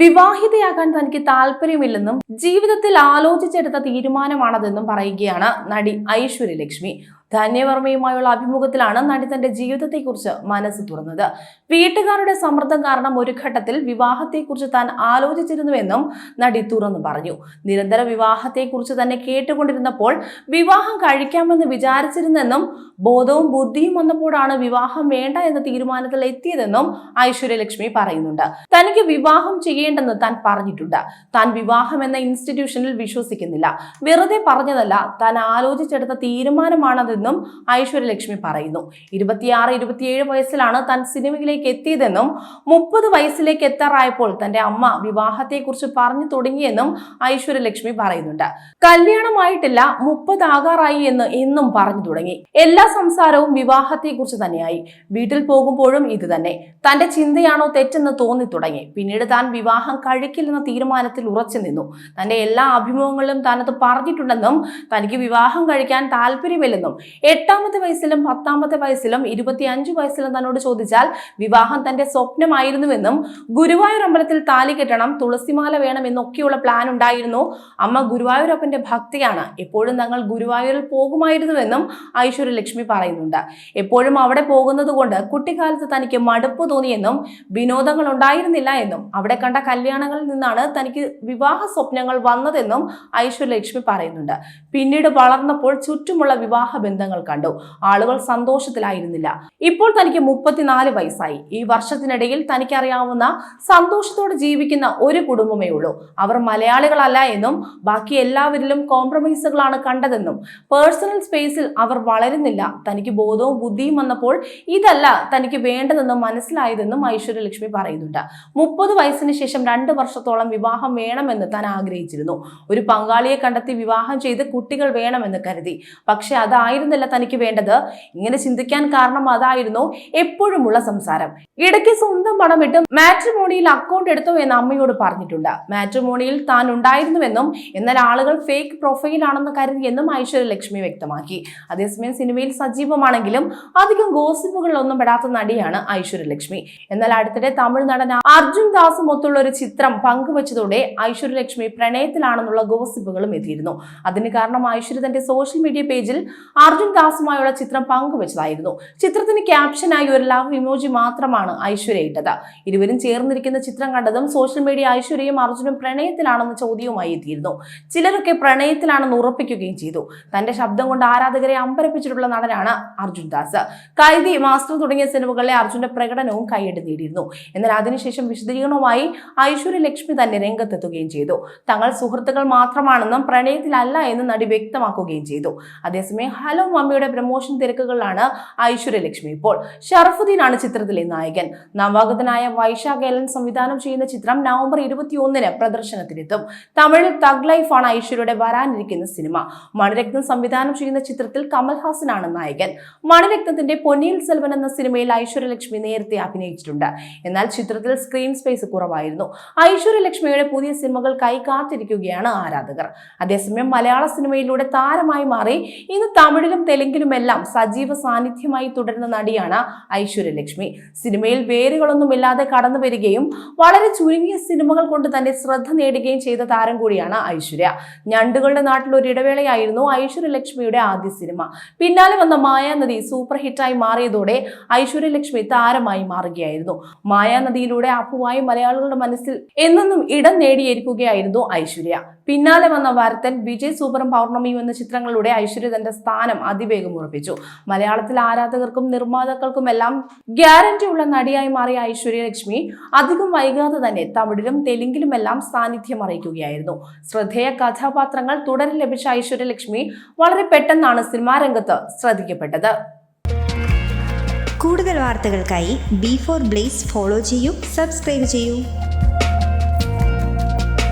വിവാഹിതയാകാൻ തനിക്ക് താല്പര്യമില്ലെന്നും ജീവിതത്തിൽ ആലോചിച്ചെടുത്ത തീരുമാനമാണതെന്നും പറയുകയാണ് നടി ഐശ്വര്യ ലക്ഷ്മി. ധന്യവർമ്മയുമായുള്ള അഭിമുഖത്തിലാണ് നടി തന്റെ ജീവിതത്തെക്കുറിച്ച് മനസ്സ് തുറന്നത്. വീട്ടുകാരുടെ സമ്മർദ്ദം കാരണം ഒരു ഘട്ടത്തിൽ വിവാഹത്തെക്കുറിച്ച് താൻ ആലോചിച്ചിരുന്നുവെന്നും നടി തുറന്നു പറഞ്ഞു. നിരന്തര വിവാഹത്തെക്കുറിച്ച് തന്നെ കേട്ടുകൊണ്ടിരുന്നപ്പോൾ വിവാഹം കഴിക്കാമെന്ന് വിചാരിച്ചിരുന്നെന്നും ബോധവും ബുദ്ധിയും വന്നപ്പോഴാണ് വിവാഹം വേണ്ട എന്ന തീരുമാനത്തിൽ എത്തിയതെന്നും ഐശ്വര്യലക്ഷ്മി പറയുന്നുണ്ട്. തനിക്ക് വിവാഹം ചെയ്യേണ്ടെന്ന് താൻ പറഞ്ഞിട്ടുണ്ട്. താൻ വിവാഹം എന്ന ഇൻസ്റ്റിറ്റ്യൂഷനിൽ വിശ്വസിക്കുന്നില്ല. വെറുതെ പറഞ്ഞതല്ല താൻ ആലോചിച്ചെടുത്ത തീരുമാനമാണതെന്നും ഐശ്വര്യലക്ഷ്മി പറയുന്നു. ഇരുപത്തിയാറ് ഇരുപത്തിയേഴ് വയസ്സിലാണ് താൻ സിനിമയിലേക്ക് എത്തിയതെന്നും മുപ്പത് വയസ്സിലേക്ക് എത്താറായപ്പോൾ തന്റെ അമ്മ വിവാഹത്തെക്കുറിച്ച് പറഞ്ഞു തുടങ്ങിയെന്നും ഐശ്വര്യലക്ഷ്മി പറയുന്നുണ്ട്. കല്യാണമായിട്ടില്ല മുപ്പതാകാറായി എന്ന് എന്നും പറഞ്ഞു തുടങ്ങി. എല്ലാ സംസാരവും വിവാഹത്തെക്കുറിച്ച് തന്നെയായി. വീട്ടിൽ പോകുമ്പോഴും ഇത് തന്നെ. തന്റെ ചിന്തയാണോ തെറ്റെന്ന് തോന്നി തുടങ്ങി. പിന്നീട് താൻ വിവാഹം കഴിക്കില്ലെന്ന തീരുമാനത്തിൽ ഉറച്ചു നിന്നു. തന്റെ എല്ലാ അഭിമുഖങ്ങളിലും താനത് പറഞ്ഞിട്ടുണ്ടെന്നും തനിക്ക് വിവാഹം കഴിക്കാൻ താല്പര്യമില്ലെന്നും എട്ടാമത്തെ വയസ്സിലും പത്താമത്തെ വയസ്സിലും ഇരുപത്തിയഞ്ച് വയസ്സിലും തന്നോട് ചോദിച്ചാൽ വിവാഹം തന്റെ സ്വപ്നമായിരുന്നുവെന്നും ഗുരുവായൂർ അമ്പലത്തിൽ താലി കെട്ടണം തുളസിമാല വേണം എന്നൊക്കെയുള്ള പ്ലാൻ ഉണ്ടായിരുന്നു. അമ്മ ഗുരുവായൂരപ്പന്റെ ഭക്തിയാണ്. എപ്പോഴും തങ്ങൾ ഗുരുവായൂരിൽ പോകുമായിരുന്നുവെന്നും ഐശ്വര്യ ലക്ഷ്മി പറയുന്നുണ്ട്. എപ്പോഴും അവിടെ പോകുന്നത് കൊണ്ട് കുട്ടിക്കാലത്ത് തനിക്ക് മടുപ്പ് തോന്നിയെന്നും വിനോദങ്ങൾ ഉണ്ടായിരുന്നില്ല എന്നും അവിടെ കണ്ട കല്യാണങ്ങളിൽ നിന്നാണ് തനിക്ക് വിവാഹ സ്വപ്നങ്ങൾ വന്നതെന്നും ഐശ്വര്യ ലക്ഷ്മി പറയുന്നുണ്ട്. പിന്നീട് വളർന്നപ്പോൾ ചുറ്റുമുള്ള വിവാഹ ബന്ധങ്ങൾ കണ്ടു. ആളുകൾ സന്തോഷത്തിലായിരുന്നില്ല. ഇപ്പോൾ തനിക്ക് മുപ്പത്തിനാല് വയസ്സായി. ഈ വർഷത്തിനിടയിൽ തനിക്കറിയാവുന്ന സന്തോഷത്തോടെ ജീവിക്കുന്ന ഒരു കുടുംബമേ ഉള്ളൂ. അവർ മലയാളികളല്ല എന്നും ബാക്കി എല്ലാവരിലും കോംപ്രമൈസുകളാണ് കണ്ടതെന്നും. പേഴ്സണൽ സ്പേസിൽ അവർ വളരുന്നില്ല. തനിക്ക് ബോധവും ബുദ്ധിയും വന്നപ്പോൾ ഇതല്ല തനിക്ക് വേണ്ടതെന്നും മനസ്സിലായതെന്നും ഐശ്വര്യലക്ഷ്മി പറയുന്നുണ്ട്. മുപ്പത് വയസ്സിന് ശേഷം രണ്ട് വർഷത്തോളം വിവാഹം വേണമെന്ന് താൻ ആഗ്രഹിച്ചിരുന്നു. ഒരു പങ്കാളിയെ കണ്ടെത്തി വിവാഹം ചെയ്ത് കുട്ടികൾ വേണമെന്ന് കരുതി. പക്ഷെ അതായിരുന്നില്ല തനിക്ക് വേണ്ടത്. ഇങ്ങനെ ചിന്തിക്കാൻ കാരണം അതായിരുന്നു എപ്പോഴുമുള്ള സംസാരം. ഇടയ്ക്ക് സ്വന്തം പണം ഇട്ട് മാട്രിമോണിയിൽ അക്കൗണ്ട് എടുത്തു എന്ന് അമ്മയോട് പറഞ്ഞിട്ടുണ്ട്. മാട്രിമോണിയിൽ താൻ ഉണ്ടായിരുന്നുവെന്നും എന്നാൽ ആളുകൾ ഫേക്ക് പ്രൊഫൈലാണെന്ന് കരുതിയെന്നും ഐശ്വര്യ ലക്ഷ്മി വ്യക്തമാക്കി. അതേസമയം സിനിമയിൽ സജീവമാണെങ്കിലും അധികം ഗോസിപ്പുകളിലൊന്നും പെടാത്ത നടിയാണ് ഐശ്വര്യ ലക്ഷ്മി. എന്നാൽ അടുത്തിടെ തമിഴ് നടൻ അർജുൻ ദാസും ഒത്തുള്ള ഒരു ചിത്രം പങ്കുവച്ചതോടെ ഐശ്വര്യ ലക്ഷ്മി പ്രണയത്തിലാണെന്നുള്ള ഗോസിപ്പുകളും എത്തിയിരുന്നു. അതിന് കാരണം ഐശ്വര്യ തന്റെ സോഷ്യൽ മീഡിയ പേജിൽ അർജുൻ ദാസുമായുള്ള ചിത്രം പങ്കുവച്ചതായിരുന്നു. ചിത്രത്തിന് ക്യാപ്ഷനായി ഒരു ലവ് ഇമോജി മാത്രമാണ് ഐശ്വര്യ ഇട്ടത്. ഇരുവരും ചേർന്നിരിക്കുന്ന ചിത്രം കണ്ടതും സോഷ്യൽ മീഡിയ ഐശ്വര്യയും അർജുനും പ്രണയത്തിലാണെന്ന ചോദ്യവുമായി എത്തിയിരുന്നു. ചിലരൊക്കെ പ്രണയത്തിലാണെന്ന് ഉറപ്പിക്കുകയും ചെയ്തു. തന്റെ ശബ്ദം കൊണ്ട് ആരാധകരെ അമ്പരപ്പിച്ചിട്ടുള്ള നടനാണ് അർജുൻ ദാസ്. കൈതി മാസ്റ്റർ തുടങ്ങിയ സിനിമകളിലെ അർജുന്റെ പ്രകടനവും കൈയടി നേടിയിരുന്നു. എന്നാൽ അതിനുശേഷം വിശദീകരണവുമായി ഐശ്വര്യ ലക്ഷ്മി തന്നെ രംഗത്തെത്തുകയും ചെയ്തു. തങ്ങൾ സുഹൃത്തുക്കൾ മാത്രമാണെന്നും പ്രണയത്തിലല്ല എന്ന് നടി വ്യക്തമാക്കുകയും ചെയ്തു. അതേസമയം ഹലോ മമ്മിയുടെ പ്രമോഷൻ തിരക്കുകളിലാണ് ഐശ്വര്യ ലക്ഷ്മി ഇപ്പോൾ. ഷറഫുദ്ദീനാണ് ചിത്രത്തിലെ നായകൻ നവാഗതനായ വൈശാഖേലൻ സംവിധാനം ചെയ്യുന്ന ചിത്രം നവംബർ ഇരുപത്തിയൊന്നിന് പ്രദർശനത്തിനെത്തും. തമിഴിൽ തഗ് ലൈഫാണ് ഐശ്വര്യയുടെ വരാനിരിക്കുന്ന സിനിമ. മണിരത്നം സംവിധാനം ചെയ്യുന്ന ചിത്രത്തിൽ കമൽഹാസനാണ് നായകൻ. മണിരത്നത്തിന്റെ പൊന്നിയിൽ സെൽവൻ എന്ന സിനിമയിൽ ഐശ്വര്യലക്ഷ്മി നേരത്തെ അഭിനയിച്ചിട്ടുണ്ട്. എന്നാൽ ചിത്രത്തിൽ സ്ക്രീൻ സ്പേസ് കുറവായിരുന്നു. ഐശ്വര്യലക്ഷ്മിയുടെ പുതിയ സിനിമകൾ കൈ കാത്തിരിക്കുകയാണ് ആരാധകർ. അതേസമയം മലയാള സിനിമയിലൂടെ താരമായി മാറി ഇന്ന് തമിഴിലും തെലുങ്കിലുമെല്ലാം സജീവ സാന്നിധ്യമായി തുടരുന്ന നടിയാണ് ഐശ്വര്യലക്ഷ്മി. സിനിമയിൽ വേരുകളൊന്നുമില്ലാതെ കടന്നു വരികയും വളരെ ചുരുങ്ങിയ സിനിമകൾ കൊണ്ട് തന്നെ ശ്രദ്ധ നേടുകയും ചെയ്ത താരം കൂടിയാണ് ഐശ്വര്യ. ഞണ്ടുകളുടെ നാട്ടിൽ ഒരു ഇടവേളയായിരുന്നു ഐശ്വര്യ ലക്ഷ്മിയുടെ ആദ്യ സിനിമ. പിന്നാലെ വന്ന മായാനദി സൂപ്പർ ഹിറ്റായി മാറിയതോടെ ഐശ്വര്യ ലക്ഷ്മി താരമായി മാറുകയായിരുന്നു. മായാനദിയിലൂടെ അപ്പുവായി മലയാളികളുടെ മനസ്സിൽ എന്നും ഇടം നേടിയിരിക്കുകയായിരുന്നു ഐശ്വര്യ. പിന്നാലെ വന്ന വരത്തൻ വിജയ് സൂപ്പറും പൗർണമിയും എന്ന ചിത്രങ്ങളിലൂടെ ഐശ്വര്യ തന്റെ സ്ഥാനം അതിവേഗം ഉറപ്പിച്ചു. മലയാളത്തിലെ ആരാധകർക്കും നിർമ്മാതാക്കൾക്കുമെല്ലാം ഗ്യാരണ്ടി ഉള്ള നടിയായി മാറിയ ഐശ്വര്യലക്ഷ്മി അധികം വൈകാതെ തന്നെ തമിഴിലും തെലുങ്കിലുമെല്ലാം സാന്നിധ്യം അറിയിക്കുകയായിരുന്നു. ശ്രദ്ധേയ കഥാപാത്രങ്ങൾ തുടരെ ലഭിച്ച ഐശ്വര്യലക്ഷ്മി വളരെ പെട്ടെന്നാണ് സിനിമാ രംഗത്ത് ശ്രദ്ധിക്കപ്പെട്ടത്. കൂടുതൽ വാർത്തകൾക്കായി ബി ഫോർ ബ്ലേസ് ഫോളോ ചെയ്യൂ സബ്സ്ക്രൈബ് ചെയ്യൂ.